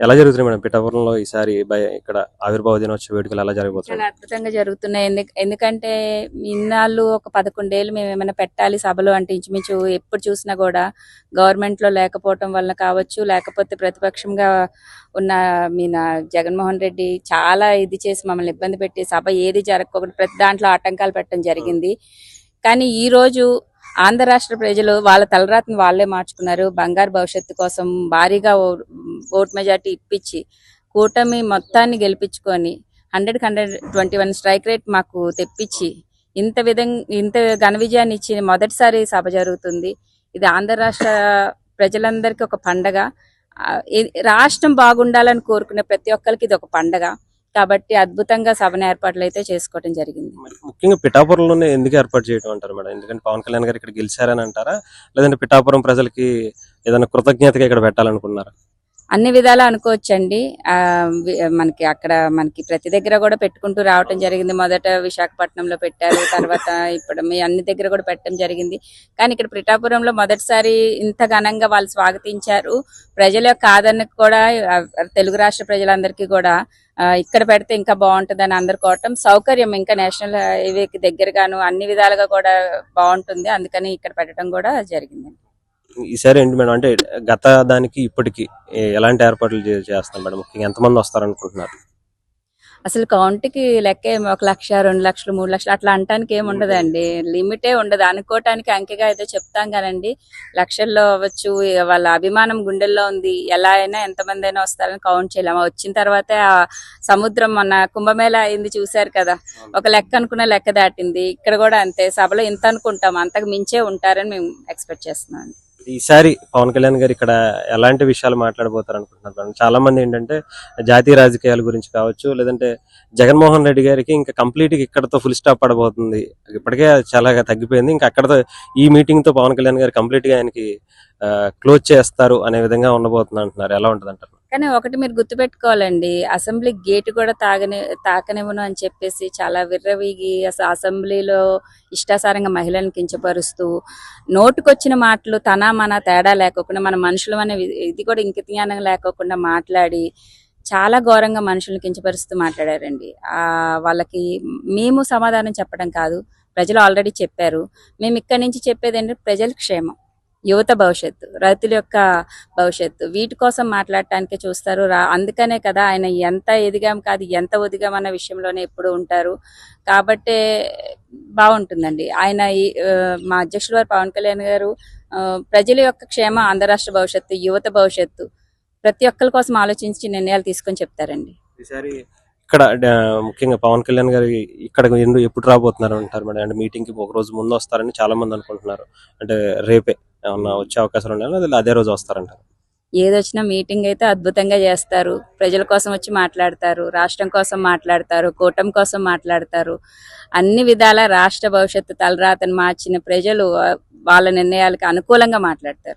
ఎలా జరుగుతున్నాయి మేడం? పిఠాపురంలో ఈసారి ఇక్కడ ఆవిర్భావ దినోత్సవ వేడుకలు ఎలా జరగబోతున్నాయి? చాలా అద్భుతంగా జరుగుతున్నాయి. ఎందుకంటే ఇన్నాళ్ళు ఒక పదకొండేళ్ళు మేము ఏమైనా పెట్టాలి సభలు అంటే ఇంచుమించు ఎప్పుడు చూసినా కూడా గవర్నమెంట్లో లేకపోవటం వలన కావచ్చు లేకపోతే ప్రతిపక్షంగా ఉన్న మీన జగన్మోహన్ రెడ్డి చాలా ఇది చేసి మమ్మల్ని ఇబ్బంది పెట్టి సభ ఏది జరగకుండా ప్రతి దాంట్లో ఆటంకాలు పెట్టడం జరిగింది. కానీ ఈ రోజు ఆంధ్ర రాష్ట్ర ప్రజలు వాళ్ళ తలరాతను వాళ్ళే మార్చుకున్నారు. బంగారు భవిష్యత్తు కోసం భారీగా ఓట్ మెజార్టీ ఇప్పించి కూటమి మొత్తాన్ని గెలిపించుకొని hundred hundred twenty one strike rate మాకు తెప్పించి ఇంత విధంగా ఇంత ఘన విజయాన్ని ఇచ్చి మొదటిసారి సభ జరుగుతుంది. ఇది ఆంధ్ర రాష్ట్ర ప్రజలందరికీ ఒక పండగ. రాష్ట్రం బాగుండాలని కోరుకునే ప్రతి ఒక్కరికి ఇది ఒక పండగ. కాబట్టి అద్భుతంగా సభను ఏర్పాట్లు అయితే చేసుకోవడం జరిగింది. ముఖ్యంగా పిఠాపురంలోనే ఎందుకు ఏర్పాటు చేయడం అంటారు మేడం? ఎందుకంటే పవన్ కళ్యాణ్ గారు ఇక్కడ గెలిచారని అంటారా? లేదంటే పిఠాపురం ప్రజలకి ఏదైనా కృతజ్ఞతగా ఇక్కడ పెట్టాలనుకున్నారా అన్ని విధాలు అనుకోవచ్చండి. ఆ, వి- మనకి అక్కడ మనకి ప్రతి దగ్గర కూడా పెట్టుకుంటూ రావటం జరిగింది. మొదట విశాఖపట్నంలో పెట్టారు తర్వాత ఇప్పుడు మీ అన్ని దగ్గర కూడా పెట్టడం జరిగింది. కానీ ఇక్కడ పిఠాపురంలో మొదటిసారి ఇంత ఘనంగా వాళ్ళు స్వాగతించారు. ప్రజల కాదనకు కూడా తెలుగు రాష్ట్ర ప్రజలందరికీ కూడా ఇక్కడ పెడితే ఇంకా బాగుంటుందని అందరు కోవటం సౌకర్యం ఇంకా నేషనల్ హైవేకి దగ్గరగాను అన్ని విధాలుగా కూడా బాగుంటుంది. అందుకని ఇక్కడ పెట్టడం కూడా జరిగింది ఈసారి ఏంటి మేడం? అంటే గత దానికి ఇప్పటికి ఎలాంటి ఏర్పాట్లు చేస్తాం మేడం? ముఖ్యంగా ఎంతమంది వస్తారనుకుంటున్నారు? అసలు కౌంట్కి లెక్క ఏమి ఒక లక్ష రెండు లక్షలు మూడు లక్షలు అట్లా అంటానికి ఏమి ఉండదండి. లిమిటే ఉండదు. అనుకోవటానికి అంకెగా ఏదో చెప్తాం కానండి. లక్షల్లో అవ్వచ్చు వాళ్ళ అభిమానం గుండెల్లో ఉంది. ఎలా అయినా ఎంతమంది అయినా వస్తారని కౌంట్ చేయలేము. వచ్చిన తర్వాత ఆ సముద్రం మొన్న కుంభమేళ అయింది చూశారు కదా. ఒక లెక్క అనుకున్న లెక్క దాటింది. ఇక్కడ కూడా అంతే. సభలో ఇంత అనుకుంటాం. అంతకు మించే ఉంటారని మేము ఎక్స్పెక్ట్ చేస్తున్నాం అండి. ఈసారి పవన్ కళ్యాణ్ గారు ఇక్కడ ఎలాంటి విషయాలు మాట్లాడబోతారు అనుకుంటున్నారు చాలా మంది ఏంటంటే జాతీయ రాజకీయాల గురించి కావచ్చు లేదంటే జగన్మోహన్ రెడ్డి గారికి ఇంకా కంప్లీట్ ఇక్కడతో ఫుల్ స్టాప్ పడబోతుంది. ఇప్పటికే చాలా తగ్గిపోయింది. ఇంకా అక్కడతో ఈ మీటింగ్తో పవన్ కళ్యాణ్ గారు కంప్లీట్గా ఆయనకి క్లోజ్ చేస్తారు అనే విధంగా ఉండబోతుంది అంటున్నారు ఎలా ఉంటుంది అంటారు కానీ ఒకటి మీరు గుర్తుపెట్టుకోవాలండి. అసెంబ్లీ గేట్ కూడా తాగని తాకనివ్వను అని చెప్పేసి చాలా విర్రవీగి అసలు అసెంబ్లీలో ఇష్టాసారంగా మహిళలను కించపరుస్తూ నోటుకొచ్చిన మాటలు తన మన తేడా లేకోకుండా మన మనుషులు అనే ఇది కూడా ఇంక జ్ఞానం లేకోకుండా మాట్లాడి చాలా ఘోరంగా మనుషులను కించపరుస్తూ మాట్లాడారండి. ఆ వాళ్ళకి మేము సమాధానం చెప్పడం కాదు. ప్రజలు ఆల్రెడీ చెప్పారు. మేము ఇక్కడి నుంచి చెప్పేది ఏంటంటే ప్రజల క్షేమం. యువత భవిష్యత్తు రైతుల యొక్క భవిష్యత్తు. వీటి కోసం మాట్లాడటానికి చూస్తారు. రా అందుకనే కదా ఆయన ఎంత ఎదిగాం కాదు ఎంత ఒదిగాం అన్న విషయంలోనే ఎప్పుడు ఉంటారు. కాబట్టే బాగుంటుందండి. ఆయన ఈ, మా అధ్యక్షుడు వారు పవన్ కళ్యాణ్ గారు ప్రజల యొక్క క్షేమ ఆంధ్ర రాష్ట్ర భవిష్యత్తు యువత భవిష్యత్తు ప్రతి ఒక్కరి కోసం ఆలోచించి నిర్ణయాలు తీసుకొని చెప్తారండి. ఈసారి ఇక్కడ ముఖ్యంగా పవన్ కళ్యాణ్ గారు ఇక్కడ ఎందుకు ఎప్పుడు రాబోతున్నారు అంటారు మేడం అంటే మీటింగ్కి ఒక రోజు ముందు వస్తారని చాలా మంది అనుకుంటున్నారు. అంటే రేపే ఏమన్నా వచ్చే అవకాశాలు ఉన్నాయో? అదే రోజు వస్తారంటారు? ఏదొచ్చినా మీటింగ్ అయితే అద్భుతంగా చేస్తారు. ప్రజల కోసం వచ్చి మాట్లాడతారు. రాష్ట్రం కోసం మాట్లాడతారు. కూటమి కోసం మాట్లాడతారు. అన్ని విధాల రాష్ట్ర భవిష్యత్తు తలరాతను మార్చిన ప్రజలు వాళ్ళ నిర్ణయాలకు అనుకూలంగా మాట్లాడతారు.